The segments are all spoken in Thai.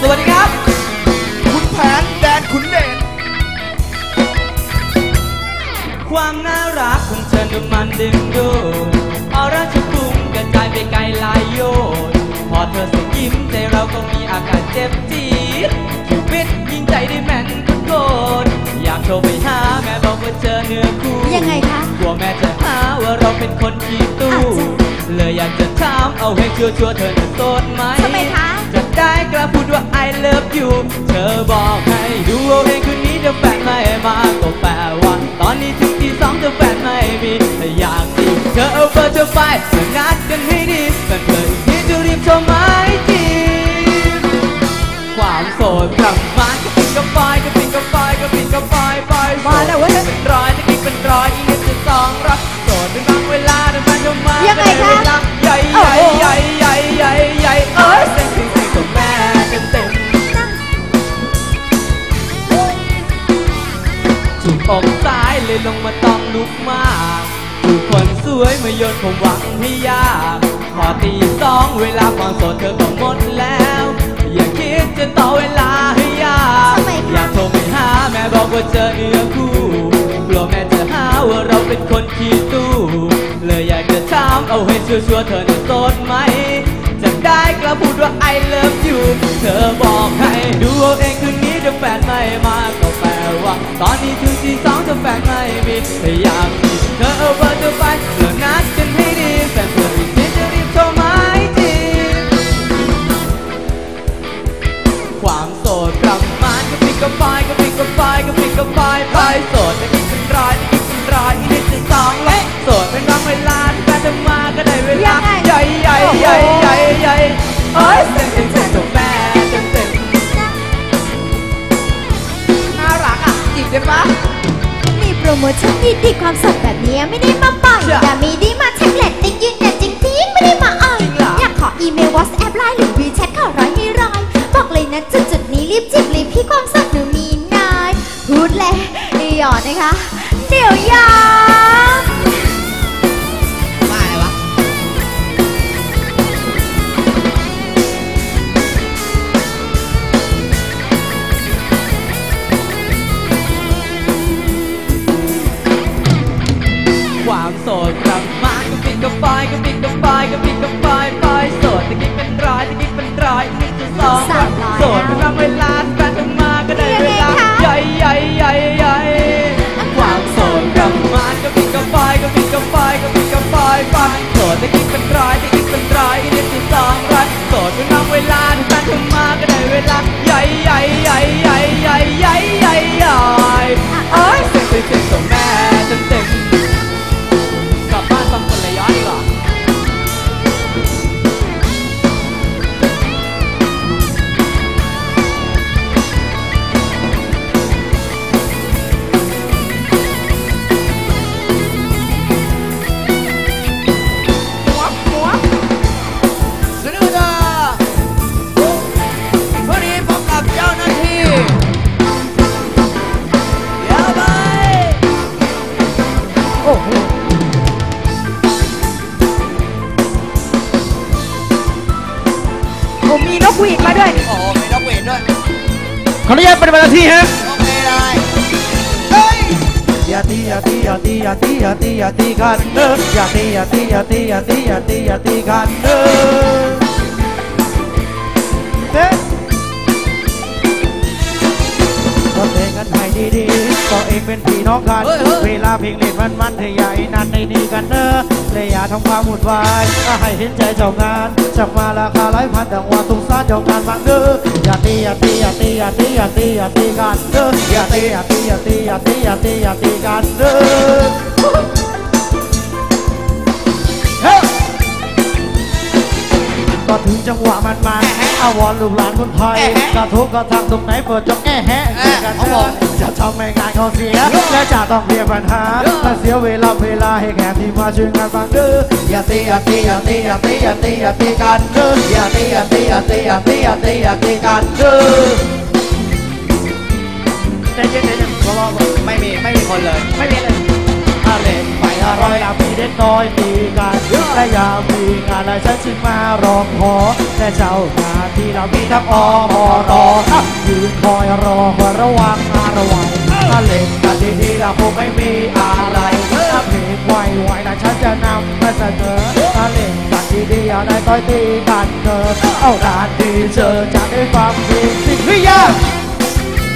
สวัสดีครับ คุณแผนแดนขุนเดชความน่ารักของเธอนั้นมันดึงดูดออร่าชุบุ้งกระจายไปไกลหลายโยนพอเธอส่งยิ้มใจเราก็มีอาการเจ็บจี๊ดคิวปิดยิงใจได้แม่นทุกคนอยากโทรไปหาแม่บอกว่าเจอเนื้อคู่ยังไงคะกลัวแม่จะหาว่าเราเป็นคนขี้ตู้อาจจะเลยอยากจะถามเอาให้ชัวร์ๆเธอจะโสดไหมทำไมคะ ว่า I love you เธอบอกให้ดูเอาเองคืนนี้เดี๋ยวแฟนไม่มาก็แปลว่า ตอนนี้ถึงที่สองเธอแฟนไม่มีแต่อยากจีเธอเอาเบอร์เธอไปเธอนัดกันให้ดีแฟนเธออีกทีจะรีบโทรมาให้จีความโสดกลับมากระปิดกระปายกระปิดกระปายกระปิดกระปายไปมาแล้วเว้ยเป็นร้อยจะกินเป็นร้อยอีกนิดจะสองร้อยโสดเป็นบางเวลาเดินมาโทรมายังไงคะเวลาใหญ่ใหญ่ใหญ่ใหญ่ใหญ่เอ้ อกซ้ายเลยลงมาต้องลุกมากถูกคนสวยมาโยนผมหวังให้ยากพอตีสองเวลาความโสดเธอก็หมดแล้ว อย่าคิดจะต่อเวลาให้ยากทำไมคะอยากโทรไปหาแม่บอกว่าเจอเนื้อคู่กลัวแม่จะหาว่าเราเป็นคนขี้ตู้เลยอยากจะถามเอาให้ชัวร์ๆเธอน่ะโสดไหมจะได้กล้าพูดว่า I love you เธอบอกให้ดูเอาเองคืนนี้เดี๋ยวแฟนไม่มาก็แปลว่าตอนนี้ถึง ที่สองเธอแฟนไม่มีพยายามที่เธอเอาเบอร์เธอไปแล้วนัดกันให้ดีแฟนเธออีกทีจะรีบโทรมาให้ทีความโสดกลับมานก็ปิดก็ปายก็ปิดก็ปายก็ปิดก็ปายไปโสดจะกินเป็นร้อยจะกินเป็นร้อยอีกนิดจะสองร้อยโสดเป็นบางเวลาที่แฟนเธอมาก็ได้เวลายังไงใหญ่ใหญ่ใหญ่ใหญ่ใหญ่เอ้ย รโมชั่นดีๆความสดแบบนี้ไม่ได้มาปล่อยจ้ะแต่มีดีมาแท็กเล็ตติ๊กยืนยันจริงๆไม่ได้มาอ่อยจริงเหรออยากขออีเมล WhatsApp ไลน์หรือ WeChat ขอร้อยให้ร้อย บอกเลยนะจุดจุดๆนี้รีบจิบรีบพี่ความสดหนูมีนายพูดเลยหยอดนะคะ เดี๋ยวยามมา 眼睛变。 นกหวีดมาด้วย โอ้โหมีนักเวทด้วย ขออนุญาตปฏิบัติหน้าที่ฮะ โอเคได้เฮ้ย อย่าตีอย่าตีอย่าตีอย่าตีอย่าตีอย่าตีกันเอออย่าตีอย่าตีอย่าตีอย่าตีอย่าตีอย่าตีกันเออเอ๊ะก็เพลงกันให้ดีๆก็เองเป็นพี่น้องกันเวลาเพลงเล่นมันมันๆให้ใหญ่นั่นในนี่กันเนอะเลยอยาทำความหมุดวายก็ให้เห็นใจเจ้างานจับมาราคาหลายพันดังว่าตุ้งซาเจ้างานบางเด้ออย่าตีอย่าตีอย่าตีอย่าตีอย่าตีอย่าตีกันเด้ออย่าตีอย่าตีอย่าตีอย่าตีอย่าตีอย่าตีกันเด้อก็ถึงจังหวะมันมา อาวอนลูกหลานคนไทยกระทุกกระทักตรงไหนเปิดจงแอะแฮะกันเถอะจะทำให้งานเขาเสีย และจะต้องเคลียปัญหาถ้าเสียเวลาเวลาให้แขกที่มาช่วยงานฟังเด้ออย่าตีอย่าตีอย่าตีอย่าตีอย่าตีอย่าตีกันเด้ออย่าตีอย่าตีอย่าตีอย่าตีอย่าตีอย่าตีกันเด้อใจเย็นใจเย็นเพราะว่าไม่มีไม่มีคนเลย ไม่มีเลยอะไร อะไรอะไรล่ะมีเด็กน้อยตีกันและยามมีงานและฉันจึงมาร้องขอและเจ้างานที่เรามีทั้งอมรอยืนคอยรอคอยระวังอาระวังถ้าเล่นกันดีๆเราคงไม่มีอะไรถ้าเพลงไหวๆนะฉันจะนำมาเสนอถ้าเล่นกันดีๆอะไรต่อยตีกันเกินเอาดานดีเจอจะได้ฟังเพลงสิ่งที่ยาก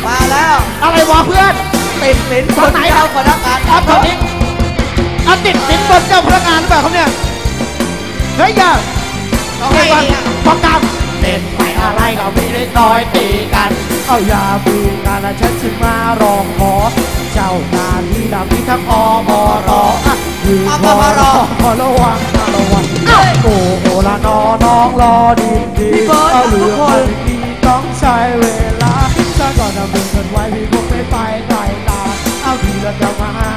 มาแล้ว อะไรวะเพื่อนติดสินบนไหนเจ้าพนักงานครับตอนนี้ ติดสินบนเจ้าพนักงานหรือเปล่าครับเนี่ยเฮ้ยอย่าเขาเฮ้ให้ยเนี่ยฟังกรรมเล่นไปอะไรก็มีเล็กน้อยตีกัน เอาอย่าปีกันและฉันจึงมาร้องขอ เจ้าหน้าที่ดำมีทั้งอมรอะยืนคอยรอขอระวังนะระวังโอ้โหละน้อน้องรอดีดีเอาเหลือคนดีต้องใช้เวลาถ้าก่อนจะเป็นกันไว้พี่คงไม่ไปไกลตาเอาทีละจะมาหา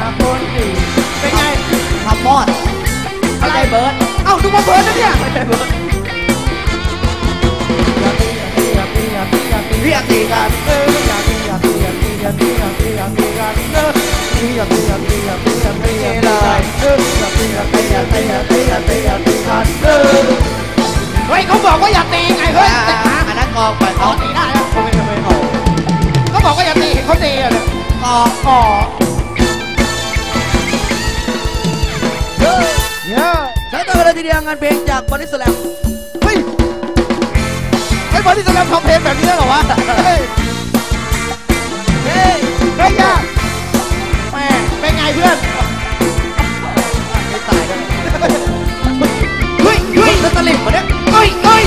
เบิร์ดเอ้าดูว่าเบิร์ดนะเนี่ยไม่ได้เบิร์ดอย่าตีอย่าตีอย่าตีอย่าตีอย่าตีเรียกตีกันเอออย่าตีอย่าตีอย่าตีอย่าตีอย่าตีอย่าตีกันเอออย่าตีอย่าตีอย่าตีอย่าตีอย่าตีกันเอออย่าตีอย่าตีอย่าตีอย่าตีอย่าตีอย่าตีกันเออเฮ้ยเขาบอกว่าอย่าตีไงเฮ้ยอ่าอันนั้นกองไปเขาตีได้แล้วเขาไม่ทำไมเขาเขาบอกว่าอย่าตีเขาตีอะเนี่ยกองอ๋อเงานเพลงจากบอดี้สแลมเฮ้ยไอ้บอดี้สแลมทำเพลงแบบนี้ได้เหรอวะ เฮ้ย เฮ้ยเฮ้ยย่าแม่เป็นไงเพื่อนไม่ตายกันเฮ้ยเฮ้ยสตลิปมาเนี่ยเฮ้ยเฮ้ย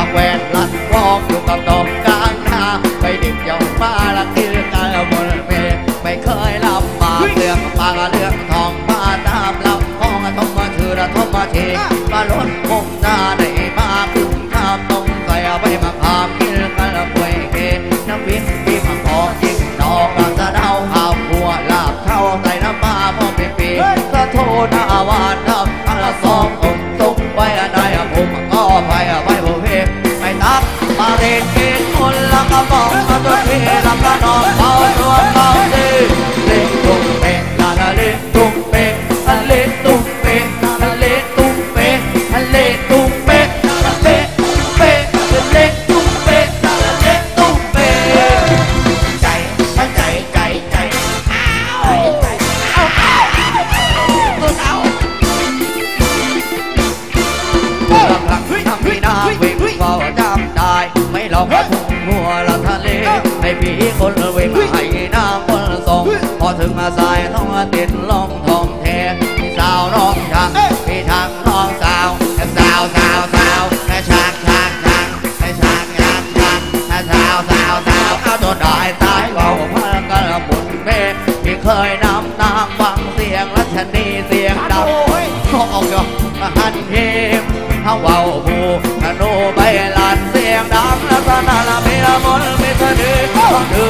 Halfway สายต้องติดลงทองเทพี่สาวน้องช่างพี่ทางน้องสาวสาวสาวสาวแม่ช่างช่างช่างแม่ช่างช่างช่างแม่สาวสาวสาวเอาตัวได้ตายเบาพันกันละบุญเมฆพี่เคยนำนางฟังเสียงรัชนีเสียงดังก็ออกยอมาหันเพมเฮาเว้าผู้ธนูใบลานเสียงดังลักษณะละเมละมนเมตเดืนเดินเดิน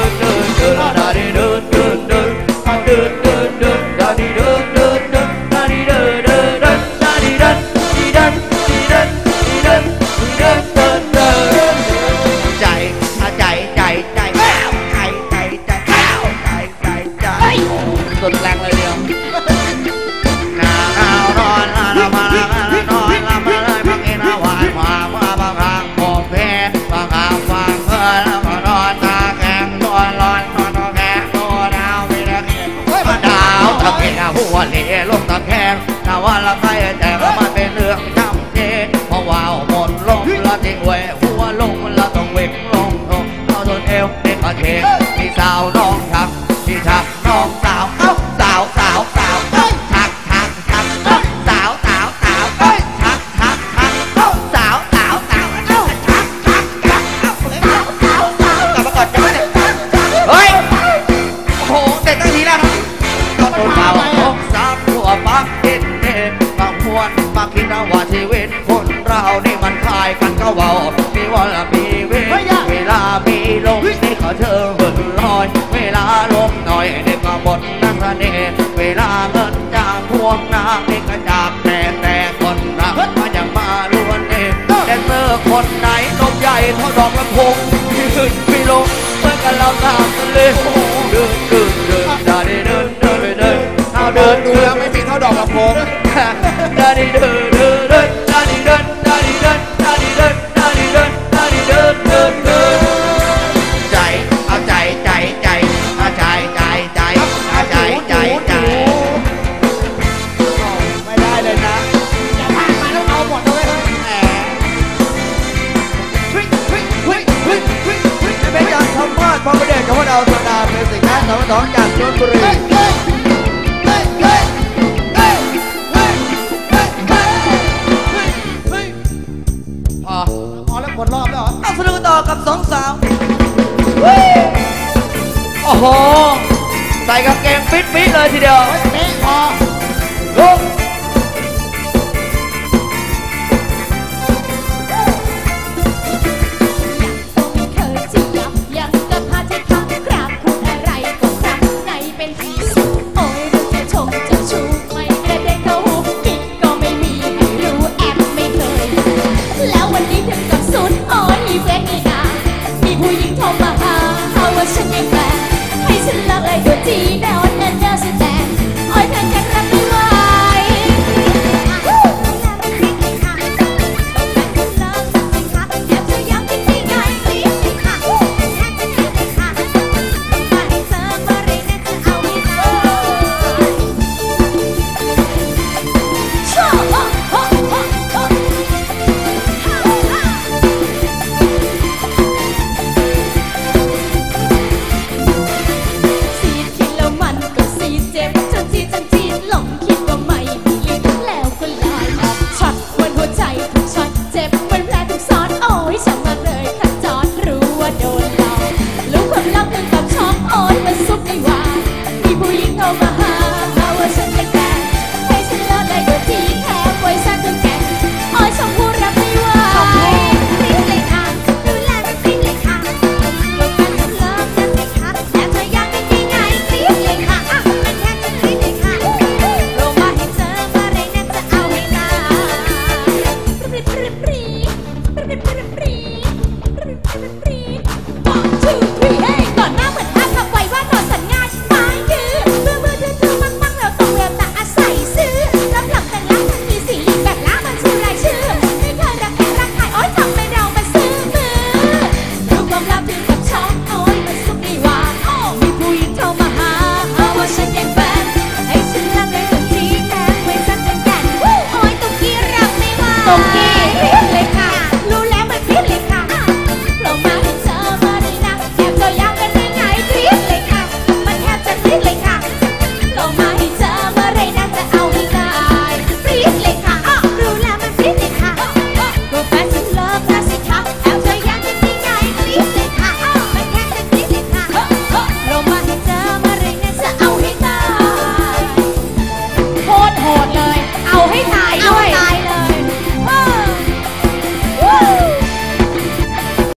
ละใครแต่ก็มันเป็นเรื่องจำเจเพราะว่าหมดลงละทิ้งไว้หัวลงละต้องวิ่งลงทงเอาโดนเอวเด็กกระเทงพี่สาวน้องทักพี่ทักน้องสาวเอ้าสาวสาวสาวเอ้ทักทักทักเอ้สาวสาวสาวเอ้ยทักทักทักเอ้าสาวสาวสาวเอ้าทักทักทักเอ้าสาวสาวสาวกลับมาก่อนจะไม่ได้เฮ้ยโอ้โหเด็กตั้งทีแล้วนะก็โดนเบาของสามตัวปักเด็ดเด็าคิดนะว่าชีวิตคนเรานี่มันคายกันก็เบามีวันละมีเวลาเวลามีลมนี่ขอเธอเบิกลอย เวลาลมหน่อยเด็กก็หมดนั่งเนเวลาเงินจางพวงนาเด็กก็จากแต่แต่คนรักก็ยังมาล้วนเองแต่เซอคนไหนนมใหญ่เท่าดอกลำพงที่ขึ้นไม่ลงเมื่อกันเราตามกันเลยเดินเดินเดินดาเดินเดินเดินเดินเดินเดินเดินเดินเดินไม่มีเท่าดอกลำพง พอประเด็นกับพวกเราสดาเป็นสิ่งแรกสองสองจากชลบุรี โอ้โห ใส่กับแกงฟิตฟิตเลยทีเดียว